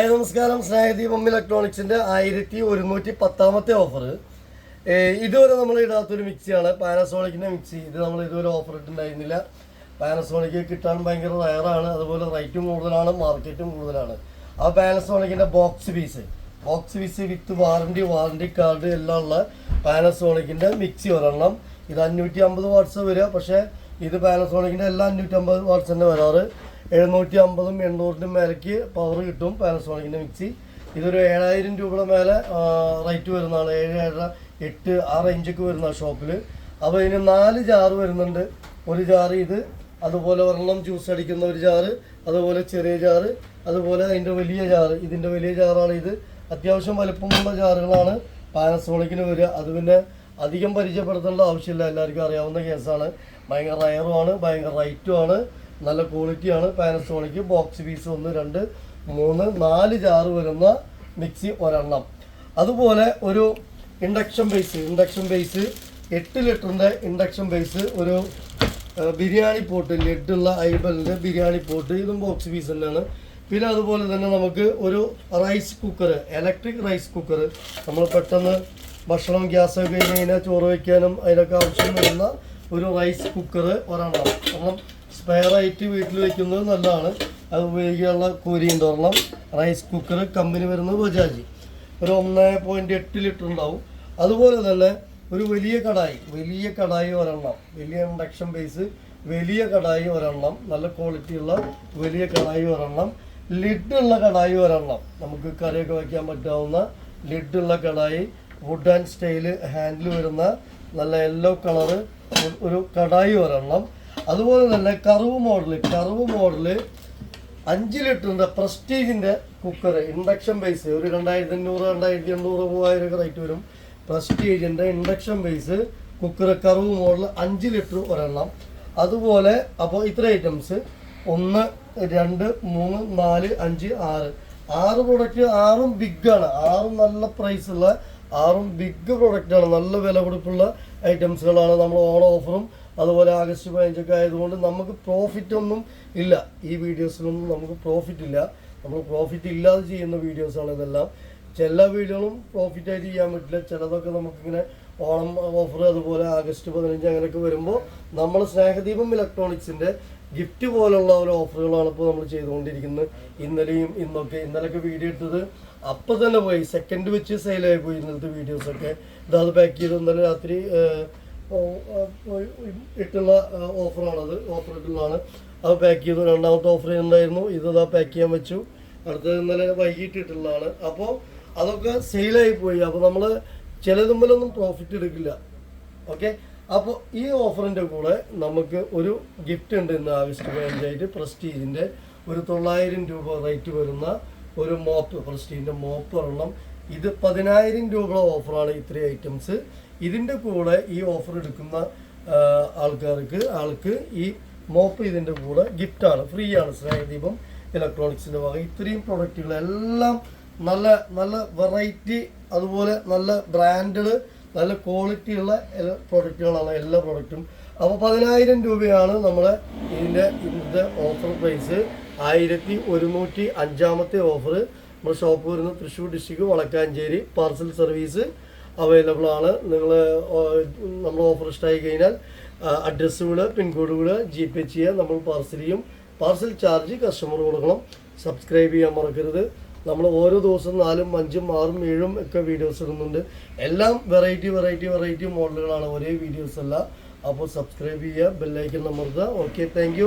നമസ്കാരം. സ്നേഹദീപം ഇലക്ട്രോണിക്സിന്റെ ആയിരത്തി ഒരുന്നൂറ്റി പത്താമത്തെ ഓഫർ ഇതുവരെ നമ്മൾ ഇടാത്തൊരു മിക്സിയാണ് പാനസോണിക്കിന്റെ മിക്സി ഇത് നമ്മൾ ഇതുവരെ ഓഫർ ഇട്ടുണ്ടായിരുന്നില്ല പാനസോണിക്ക് കിട്ടാൻ ഭയങ്കര റയറാണ് അതുപോലെ റേറ്റും കൂടുതലാണ് മാർക്കറ്റും കൂടുതലാണ്. ആ പാനസോണിക്കിന്റെ box piece box piece with warranty warranty card എല്ലാം ഉള്ള പാനസോണിക്കിന്റെ മിക്സി ഒരെണ്ണം. ഇത് അഞ്ഞൂറ്റി അമ്പത് വാട്ട്സ് വരിക. പക്ഷേ ഇത് പാനസോണിക്കിന്റെ എല്ലാം അഞ്ഞൂറ്റി അമ്പത് വാട്ട്സ് തന്നെ വരാറ്. എഴുന്നൂറ്റി അമ്പതും എണ്ണൂറിനും മേലേക്ക് പവർ കിട്ടും പാനസോണിക്കിന്റെ മിക്സി. ഇതൊരു ഏഴായിരം രൂപയുടെ മേലെ റേറ്റ് വരുന്നതാണ്. ഏഴ് ഏഴര എട്ട് ആ റേഞ്ചൊക്കെ വരുന്ന ഷോപ്പിൽ അപ്പോൾ ഇതിന് നാല് ജാറ് വരുന്നുണ്ട്. ഒരു ജാറ് ഇത് അതുപോലെ ഒരെണ്ണം ജ്യൂസ് അടിക്കുന്ന ഒരു ജാറ് അതുപോലെ ചെറിയ ജാറ് അതുപോലെ അതിന്റെ വലിയ ജാറ് ഇതിന്റെ വലിയ ജാറാണ് ഇത്. അത്യാവശ്യം വലുപ്പമുള്ള ജാറുകളാണ് പാനസോണിക്കിന് വരിക. അത് പിന്നെ അധികം പരിചയപ്പെടുത്തേണ്ട ആവശ്യമില്ല. എല്ലാവർക്കും അറിയാവുന്ന കേസാണ് ഭയങ്കര റയറുമാണ് ഭയങ്കര റൈറ്റുമാണ് നല്ല ക്വാളിറ്റിയാണ് പാനസോണിക്ക് ബോക്സ് പീസ് ഒന്ന് രണ്ട് മൂന്ന് നാല് ജാറ് വരുന്ന മിക്സി ഒരെണ്ണം. അതുപോലെ ഒരു ഇൻഡക്ഷൻ ബേസ് ഇൻഡക്ഷൻ ബേസ് എട്ട് ലിറ്ററിന്റെ ഇൻഡക്ഷൻ ബേസ് ഒരു ബിരിയാണി പോട്ട് ലെഡുള്ള ഐബലിന്റെ ബിരിയാണി പോട്ട് ഇതും ബോക്സ് പീസ് തന്നെയാണ്. പിന്നെ അതുപോലെ തന്നെ നമുക്ക് ഒരു rice cooker electric rice cooker നമ്മൾ പെട്ടെന്ന് ഭക്ഷണം ഗ്യാസ് ഒക്കെ കഴിഞ്ഞ് കഴിഞ്ഞാൽ ചോറ് വയ്ക്കാനും അതിനൊക്കെ ആവശ്യം വരുന്ന ഒരു റൈസ് കുക്കർ ഒരെണ്ണം. കാരണം സ്പെയർ ആയിട്ട് വീട്ടിൽ വെക്കുന്നത് നല്ലതാണ്. അത് ഉപയോഗിക്കാനുള്ള കൂരിയുണ്ട് ഒരെണ്ണം റൈസ് കുക്കർ കമ്പനി വരുന്നത് ബജാജ്. ഒരു ഒന്ന് പോയിന്റ് എട്ട് ലിറ്റർ ഉണ്ടാവും. അതുപോലെ തന്നെ ഒരു വലിയ കടായി വലിയ കടായി ഒരെണ്ണം. വലിയ ഇൻഡക്ഷൻ ബേസ് വലിയ കടായി ഒരെണ്ണം. നല്ല ക്വാളിറ്റിയുള്ള വലിയ കടായി ഒരെണ്ണം. ലിഡുള്ള കടായി ഒരെണ്ണം. നമുക്ക് കറിയൊക്കെ വയ്ക്കാൻ പറ്റാവുന്ന ലിഡുള്ള kadai wood and style handle വരുന്ന നല്ല യെല്ലോ കളറ് ഒരു കടായി ഒരെണ്ണം. അതുപോലെ തന്നെ കറുവ് മോഡൽ കറുവ് മോഡൽ അഞ്ച് ലിറ്ററിന്റെ പ്രസ്റ്റീജിന്റെ കുക്കർ ഇൻഡക്ഷൻ ബേസ് ഒരു രണ്ടായിരത്തി അഞ്ഞൂറ് രണ്ടായിരത്തി എണ്ണൂറ് മൂവായിരം ഒക്കെ റേറ്റ് വരും. പ്രസ്റ്റീജിന്റെ ഇൻഡക്ഷൻ ബേസ് കുക്കർ കറുവ് മോഡൽ അഞ്ച് ലിറ്റർ ഒരെണ്ണം. അതുപോലെ അപ്പോൾ ഇത്ര ഐറ്റംസ് ഒന്ന് രണ്ട് മൂന്ന് നാല് അഞ്ച് ആറ്. ആറ് പ്രൊഡക്റ്റ് ആറും ബിഗാണ് ആറും നല്ല പ്രൈസുള്ള ആറും ബിഗ് പ്രൊഡക്റ്റാണ് നല്ല വില കൊടുപ്പുള്ള ഐറ്റംസുകളാണ് നമ്മൾ ഓൺ ഓഫറും അതുപോലെ ആഗസ്റ്റ് പതിനഞ്ചൊക്കെ ആയതുകൊണ്ട് നമുക്ക് പ്രോഫിറ്റ് ഒന്നും ഇല്ല. ഈ വീഡിയോസിലൊന്നും നമുക്ക് പ്രോഫിറ്റ് ഇല്ല. നമ്മൾ പ്രോഫിറ്റ് ഇല്ലാതെ ചെയ്യുന്ന വീഡിയോസാണ് ഇതെല്ലാം. ചില വീഡിയോകളും പ്രോഫിറ്റായിട്ട് ചെയ്യാൻ പറ്റില്ല. ചിലതൊക്കെ നമുക്കിങ്ങനെ ഓണം ഓഫർ അതുപോലെ ആഗസ്റ്റ് പതിനഞ്ച് അങ്ങനെയൊക്കെ വരുമ്പോൾ നമ്മൾ സ്നേഹദീപം ഇലക്ട്രോണിക്സിന്റെ ഗിഫ്റ്റ് പോലുള്ള ഒരു ഓഫറുകളാണ് ഇപ്പോൾ നമ്മൾ ചെയ്തുകൊണ്ടിരിക്കുന്നത്. ഇന്നലെയും ഇന്നൊക്കെ ഇന്നലെയൊക്കെ വീഡിയോ എടുത്തത് അപ്പം തന്നെ പോയി. സെക്കൻഡ് വെച്ച് സെയിലായി പോയി ഇന്നലത്തെ വീഡിയോസൊക്കെ ഇതാത് പാക്ക് ചെയ്ത് ഇന്നലെ രാത്രി ഇട്ടുള്ള ഓഫറാണത് ഓഫർ ഇട്ടുള്ളതാണ്. അത് പാക്ക് ചെയ്തു. രണ്ടാമത്തെ ഓഫർ ഉണ്ടായിരുന്നു ഇത് ഇതാ പാക്ക് ചെയ്യാൻ വെച്ചു. അടുത്തത് ഇന്നലെ വൈകിട്ട് ഇട്ടുള്ളതാണ്. അപ്പോൾ അതൊക്കെ സെയിലായി പോയി. അപ്പോൾ നമ്മൾ ചിലതുമ്പിലൊന്നും പ്രോഫിറ്റ് എടുക്കില്ല. ഓക്കെ അപ്പോൾ ഈ ഓഫറിന്റെ കൂടെ നമുക്ക് ഒരു ഗിഫ്റ്റ് ഉണ്ട് ഇന്ന് പഞ്ചായത്ത് പ്രസ്റ്റീജിന്റെ ഒരു തൊള്ളായിരം രൂപ റേറ്റ് വരുന്ന ഒരു മോപ്പ് പ്രസ്റ്റീജിന്റെ മോപ്പ് ഒരെണ്ണം. ഇത് പതിനായിരം രൂപയുടെ ഓഫറാണ് ഇത്രയും ഐറ്റംസ് ഇതിന്റെ കൂടെ ഈ ഓഫർ എടുക്കുന്ന ആൾക്കാർക്ക് ആൾക്ക് ഈ മോപ്പ് ഇതിന്റെ കൂടെ ഗിഫ്റ്റാണ് ഫ്രീ ആണ്. സ്നേഹദീപം ഇലക്ട്രോണിക്സിന്റെ വക. ഇത്രയും പ്രൊഡക്റ്റുകളെല്ലാം നല്ല നല്ല വെറൈറ്റി അതുപോലെ നല്ല ബ്രാൻഡഡ് നല്ല ക്വാളിറ്റിയുള്ള പ്രൊഡക്റ്റുകളാണ് എല്ലാ പ്രൊഡക്റ്റും അപ്പോൾ പതിനായിരം രൂപയാണ് നമ്മൾ ഇതിന്റെ ഇന്നത്തെ ഓഫർ പ്രൈസ് ആയിരത്തി ഒരുന്നൂറ്റി അഞ്ചാമത്തെ ഓഫർ നമ്മുടെ ഷോപ്പ് വരുന്നത് Thrissur district Valakkanchery. Parcel service available ആണ്. നിങ്ങൾ നമ്മൾ ഓഫർ ഇഷ്ടമായി കഴിഞ്ഞാൽ അഡ്രസ്സ് വിടുക പിൻകോഡ് വിടുക ജി പേ ചെയ്യുക നമ്മൾ പാർസൽ ചെയ്യും. പാർസൽ ചാർജ് കസ്റ്റമർ കൊടുക്കണം. സബ്സ്ക്രൈബ് ചെയ്യാൻ മറക്കരുത്. നമ്മൾ ഓരോ ദിവസവും നാലും അഞ്ചും ആറും ഏഴും ഒക്കെ വീഡിയോസ് ഇടുന്നുണ്ട്. എല്ലാം വെറൈറ്റി വെറൈറ്റി വെറൈറ്റി മോഡലുകളാണ് ഒരേ വീഡിയോസ് അല്ല. അപ്പോൾ സബ്സ്ക്രൈബ് ചെയ്യുക ബെല്ലൈക്കൻ അമർത്തുക. Okay thank